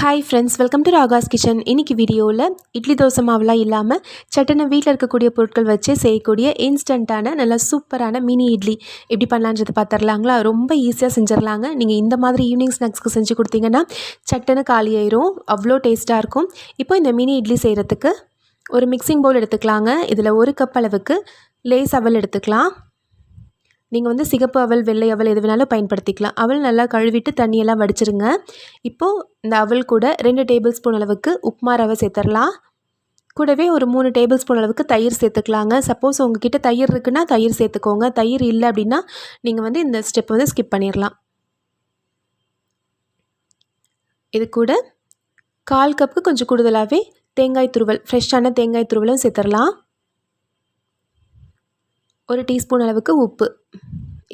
Hi friends welcome to Raga's kitchen இன்னைக்கு வீடியோவில் இட்லி தோசை மாவுலாம் இல்லாமல் சட்டனை வீட்டில் இருக்கக்கூடிய பொருட்கள் வச்சு செய்யக்கூடிய இன்ஸ்டண்ட்டான நல்ல சூப்பரான மினி இட்லி. எப்படி பண்ணலான்றது பார்த்துடலாங்களா ரொம்ப ஈஸியாக செஞ்சிடலாங்க நீங்கள் இந்த மாதிரி ஈவினிங் ஸ்நாக்ஸ்க்கு செஞ்சு கொடுத்தீங்கன்னா சட்டனை காலி ஆயிரும். அவ்வளோ டேஸ்ட்டாக இருக்கும். இப்போ இந்த மினி இட்லி செய்கிறதுக்கு ஒரு மிக்சிங் பவுல் எடுத்துக்கலாங்க. இதில் ஒரு கப் அளவுக்கு லேஸ் அவல் எடுத்துக்கலாம். நீங்கள் வந்து சிகப்பு அவல் வெள்ளை அவல் எது வேணாலும் பயன்படுத்திக்கலாம். அவல் நல்லா கழுவிட்டு தண்ணியெல்லாம் வடிச்சிருங்க. இப்போது இந்த அவல் கூட ரெண்டு டேபிள் ஸ்பூன் அளவுக்கு உப்புமா ரவை சேர்த்துடலாம் கூடவே ஒரு மூணு டேபிள் ஸ்பூன் அளவுக்கு தயிர் சேர்த்துக்கலாங்க. சப்போஸ் உங்ககிட்ட தயிர் இருக்குன்னா தயிர் சேர்த்துக்கோங்க. தயிர் இல்லை அப்படின்னா நீங்கள் வந்து இந்த ஸ்டெப் வந்து ஸ்கிப் பண்ணிடலாம் இது கூட கால் கப்புக்கு கொஞ்சம் கூடுதலாகவே தேங்காய் துருவல் ஃப்ரெஷ்ஷான தேங்காய் துருவலும் சேர்த்துடலாம் ஒரு டீஸ்பூன் அளவுக்கு உப்பு.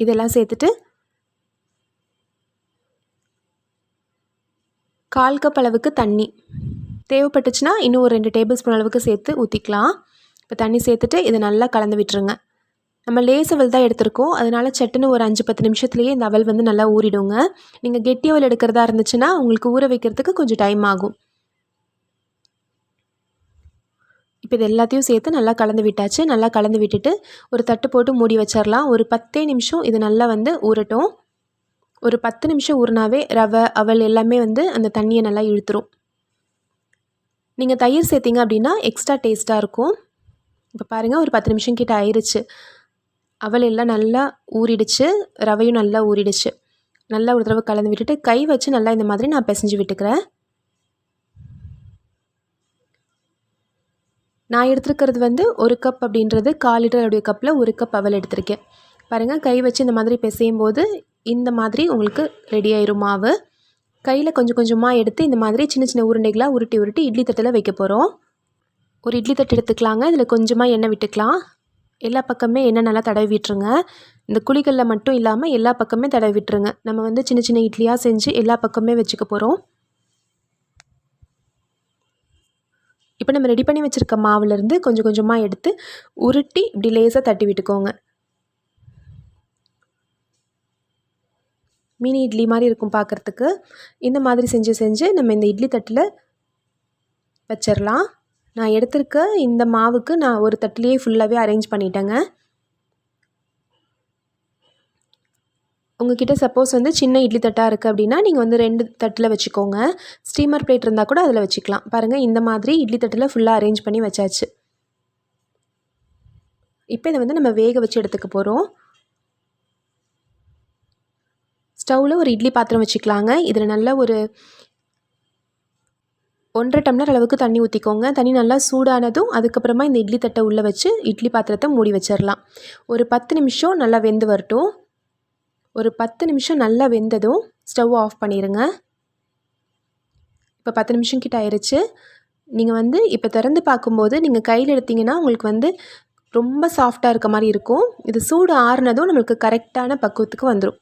இதெல்லாம் சேர்த்துட்டு கால் கப் அளவுக்கு தண்ணி. தேவைப்பட்டுச்சுன்னா இன்னும் ஒரு ரெண்டு டேபிள் ஸ்பூன் அளவுக்கு சேர்த்து ஊற்றிக்கலாம் இப்போ தண்ணி சேர்த்துட்டு இதை நல்லா கலந்து விட்டுருங்க. நம்ம லேஸ் அவல் தான் எடுத்திருக்கோம். அதனால் சட்டுன்னு ஒரு அஞ்சு பத்து நிமிஷத்துலேயே இந்த அவல் வந்து நல்லா ஊறிடுங்க. நீங்கள் கெட்டி அவல் எடுக்கிறதா இருந்துச்சுன்னா உங்களுக்கு ஊற வைக்கிறதுக்கு கொஞ்சம் டைம் ஆகும். இப்போ இது எல்லாத்தையும் சேர்த்து நல்லா கலந்து விட்டாச்சு. நல்லா கலந்து விட்டுட்டு ஒரு தட்டு போட்டு மூடி வச்சிடலாம் ஒரு பத்தே நிமிஷம் இது நல்லா வந்து ஊறட்டும். ஒரு பத்து நிமிஷம் ஊறினாவே ரவை அவல் எல்லாமே வந்து அந்த தண்ணியை நல்லா இழுத்துரும். நீங்கள் தயிர் சேர்த்திங்க அப்படின்னா எக்ஸ்ட்ரா டேஸ்ட்டாக இருக்கும். இப்போ பாருங்கள் ஒரு பத்து நிமிஷம் கிட்ட ஆயிடுச்சு அவல் எல்லாம் நல்லா ஊறிடுச்சு. ரவையும் நல்லா ஊறிடுச்சு. நல்லா ஒரு தடவை கலந்து விட்டுட்டு கை வச்சு நல்லா இந்த மாதிரி நான் பிசைஞ்சு விட்டுக்கிறேன். நான் எடுத்துருக்கிறது வந்து ஒரு கப் அப்படின்றது கால் லிட்டருடைய கப்பில் ஒரு கப் அவல் எடுத்திருக்கேன். பாருங்கள் கை வச்சு இந்த மாதிரி பிசையும் போது இந்த மாதிரி உங்களுக்கு ரெடி ஆயிரும் மாவு. கையில் கொஞ்சம் கொஞ்சமாக எடுத்து இந்த மாதிரி சின்ன சின்ன உருண்டைகளாக உருட்டி உருட்டி இட்லி தட்டில் வைக்க போகிறோம் ஒரு இட்லி தட்டு எடுத்துக்கலாங்க. இதில் கொஞ்சமாக எண்ணெய் விட்டுக்கலாம். எல்லா பக்கமே எண்ணெய் நல்லா தடவி விட்டுருங்க. இந்த குழிகளில் மட்டும் இல்லாமல் எல்லா பக்கமே தடவி விட்டுருங்க. நம்ம வந்து சின்ன சின்ன இட்லியாக செஞ்சு எல்லா பக்கமே வச்சுக்க போகிறோம் இப்போ நம்ம ரெடி பண்ணி வச்சுருக்க மாவுலேருந்து கொஞ்சம் கொஞ்சமாக எடுத்து உருட்டி இப்படி லேசாக தட்டி விட்டுக்கோங்க. மினி இட்லி மாதிரி இருக்கும் பார்க்குறதுக்கு இந்த மாதிரி செஞ்சு செஞ்சு நம்ம இந்த இட்லி தட்டில் வச்சிடலாம் நான் எடுத்திருக்க இந்த மாவுக்கு நான் ஒரு தட்டிலேயே ஃபுல்லாகவே அரேஞ்ச் பண்ணிட்டேங்க. உங்ககிட்ட சப்போஸ் வந்து சின்ன இட்லி தட்டாக இருக்குது அப்படின்னா நீங்கள் வந்து ரெண்டு தட்டில் வச்சுக்கோங்க. ஸ்டீமர் பிளேட் இருந்தால் கூட அதில் வச்சுக்கலாம். பாருங்கள் இந்த மாதிரி இட்லி தட்டில் ஃபுல்லாக அரேஞ்ச் பண்ணி வச்சாச்சு. இப்போ இதை வந்து நம்ம வேக வச்சு எடுத்துக்க போகிறோம் ஸ்டவ்வில் ஒரு இட்லி பாத்திரம் வச்சுக்கலாங்க. இதில் நல்ல ஒரு ஒன்றரை டம்ளர் அளவுக்கு தண்ணி ஊற்றிக்கோங்க தண்ணி நல்லா சூடானதும் அதுக்கப்புறமா இந்த இட்லி தட்டை உள்ளே வச்சு இட்லி பாத்திரத்தை மூடி வச்சிடலாம் ஒரு பத்து நிமிஷம் நல்லா வெந்து வரட்டும். ஒரு பத்து நிமிஷம் நல்லா வெந்ததும் ஸ்டவ் ஆஃப் பண்ணிடுங்க இப்போ பத்து நிமிஷம் கிட்ட ஆயிடுச்சு நீங்கள் வந்து இப்போ திறந்து பார்க்கும்போது நீங்கள் கையில் எடுத்திங்கன்னா உங்களுக்கு வந்து ரொம்ப சாஃப்டாக இருக்க மாதிரி இருக்கும். இது சூடு ஆறுனதும் நம்மளுக்கு கரெக்டான பக்குவத்துக்கு வந்துடும்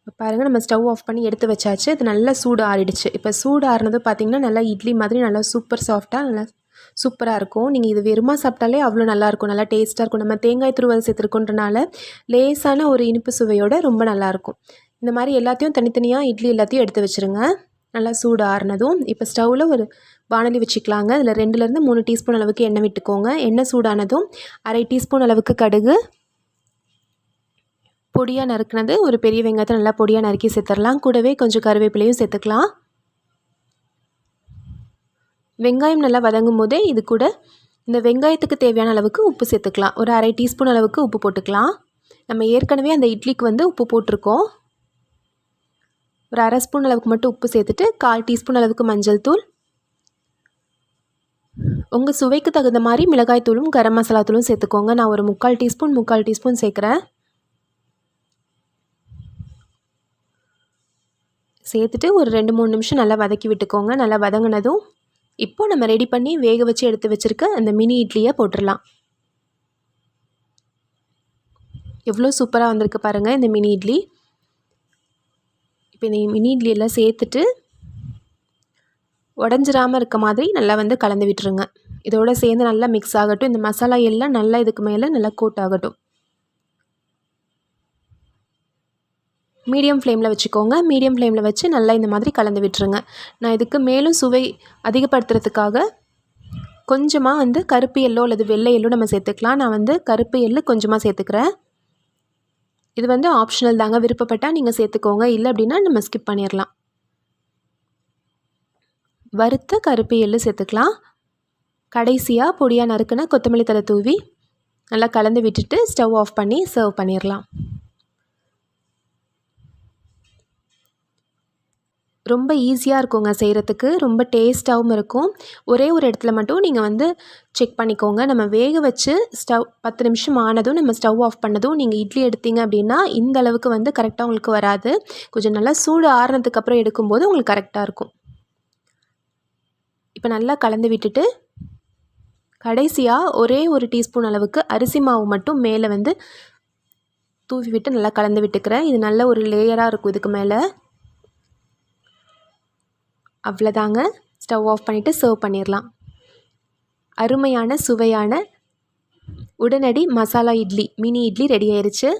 இப்போ பாருங்கள் நம்ம ஸ்டவ் ஆஃப் பண்ணி எடுத்து வச்சாச்சு. இது நல்லா சூடு ஆறிடுச்சு. இப்போ சூடு ஆறுனதும் பார்த்திங்கன்னா நல்லா இட்லி மாதிரி நல்லா சூப்பர் சாஃப்டாக நல்லா சூப்பராக இருக்கும். நீங்கள் இது வெறுமா சாப்பிட்டாலே அவ்வளோ நல்லாயிருக்கும் நல்லா டேஸ்ட்டாக இருக்கும். நம்ம தேங்காய் துருவல் சேர்த்துருக்கோன்றனால லேசான ஒரு இனிப்பு சுவையோட ரொம்ப நல்லாயிருக்கும் இந்த மாதிரி எல்லாத்தையும் தனித்தனியாக இட்லி எல்லாத்தையும் எடுத்து வச்சுருங்க. நல்லா சூடு ஆறுனதும் இப்போ ஸ்டவ்வில் ஒரு வானலி வச்சுக்கலாங்க. அதில் ரெண்டுலேருந்து மூணு டீஸ்பூன் அளவுக்கு எண்ணெய் விட்டுக்கோங்க. எண்ணெய் சூடானதும் அரை டீஸ்பூன் அளவுக்கு கடுகு. பொடியாக நறுக்குனது. ஒரு பெரிய வெங்காயத்தை நல்லா பொடியாக நறுக்கி சேர்த்துடலாம். கூடவே கொஞ்சம் கருவேப்பிலையும் சேர்த்துக்கலாம். வெங்காயம் நல்லா வதங்கும் போதே இது கூட இந்த வெங்காயத்துக்கு தேவையான அளவுக்கு உப்பு சேர்த்துக்கலாம். ஒரு அரை டீஸ்பூன் அளவுக்கு உப்பு போட்டுக்கலாம். நம்ம ஏற்கனவே அந்த இட்லிக்கு வந்து உப்பு போட்டிருக்கோம். ஒரு அரை ஸ்பூன் அளவுக்கு மட்டும் உப்பு சேர்த்துட்டு கால் டீஸ்பூன் அளவுக்கு மஞ்சள் தூள். உங்கள் சுவைக்கு தகுந்த மாதிரி மிளகாய் தூளும் கரம் மசாலா தூளும் சேர்த்துக்கோங்க. நான் ஒரு முக்கால் டீஸ்பூன் முக்கால் டீஸ்பூன் சேர்க்குறேன். சேர்த்துட்டு ஒரு ரெண்டு மூணு நிமிஷம் நல்லா வதக்கி விட்டுக்கோங்க. நல்லா வதங்கினதும் இப்போ நம்ம ரெடி பண்ணி வேக வச்சு எடுத்து வச்சுருக்க அந்த மினி இட்லியை போட்டுடலாம் எவ்வளோ சூப்பராக வந்திருக்கு பாருங்கள் இந்த மினி இட்லி. இப்போ இந்த மினி இட்லி எல்லாம் சேர்த்துட்டு உடஞ்சிராமல் இருக்க மாதிரி நல்லா வந்து கலந்து விட்டுருங்க. இதோட சேர்ந்து நல்லா மிக்ஸ் ஆகட்டும். இந்த மசாலா எல்லாம் நல்லா இதுக்கு மேலே நல்லா கோட் ஆகட்டும். மீடியம் ஃப்ளேமில் வச்சுக்கோங்க. மீடியம் ஃப்ளேமில் வச்சு நல்லா இந்த மாதிரி கலந்து விட்டுருங்க. நான் இதுக்கு மேலும் சுவை அதிகப்படுத்துறதுக்காக கொஞ்சமாக வந்து கருப்பு எல்லோ அல்லது வெள்ளை எல்லோ நம்ம சேர்த்துக்கலாம். நான் வந்து கருப்பு எள்ளு கொஞ்சமாக சேர்த்துக்கிறேன். இது வந்து ஆப்ஷனல் தாங்க. விருப்பப்பட்டால் நீங்கள் சேர்த்துக்கோங்க. இல்லை அப்படின்னா நம்ம ஸ்கிப் பண்ணிடலாம் வறுத்த கருப்பு எள்ளு சேர்த்துக்கலாம். கடைசியாக பொடியாக நறுக்குன கொத்தமல்லி தலை தூவி நல்லா கலந்து விட்டுட்டு ஸ்டவ் ஆஃப் பண்ணி சர்வ் பண்ணிடலாம் ரொம்ப ஈஸியாக இருக்குங்க செய்கிறதுக்கு ரொம்ப டேஸ்ட்டாகவும் இருக்கும். ஒரே ஒரு இடத்துல மட்டும் நீங்கள் வந்து செக் பண்ணிக்கோங்க. நம்ம வேக வச்சு ஸ்டவ் பத்து நிமிஷம் ஆனதும் நம்ம ஸ்டவ் ஆஃப் பண்ணதும் நீங்கள் இட்லி எடுத்தீங்க அப்படின்னா இந்த அளவுக்கு வந்து கரெக்டாக உங்களுக்கு வராது. கொஞ்சம் நல்லா சூடு ஆறுனதுக்கப்புறம் எடுக்கும்போது உங்களுக்கு கரெக்டாக இருக்கும். இப்போ நல்லா கலந்து விட்டுட்டு கடைசியாக ஒரே ஒரு டீஸ்பூன் அளவுக்கு அரிசி மாவு மட்டும் மேலே வந்து தூவி விட்டு நல்லா கலந்து விட்டுக்கிறேன். இது நல்ல ஒரு லேயராக இருக்கும் இதுக்கு மேலே. அவ்வளோதாங்க. ஸ்டவ் ஆஃப் பண்ணிவிட்டு சர்வ் பண்ணிடலாம். அருமையான சுவையான உடனடி மசாலா இட்லி மினி இட்லி ரெடி ஆயிடுச்சு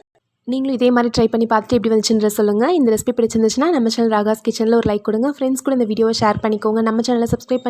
நீங்களும் இதே மாதிரி ட்ரை பண்ணி பார்த்துட்டு எப்படி வந்துச்சுன்ற சொல்லுங்கள் இந்த ரெசிபி பிடிச்சிருந்துச்சுன்னா நம்ம சேனல் ராகாஸ் கிச்சனில் ஒரு லைக் கொடுங்க. ஃப்ரெண்ட்ஸ் கூட இந்த வீடியோவை ஷேர் பண்ணிக்கோங்க. நம்ம சேனலை சப்ஸ்கிரைப்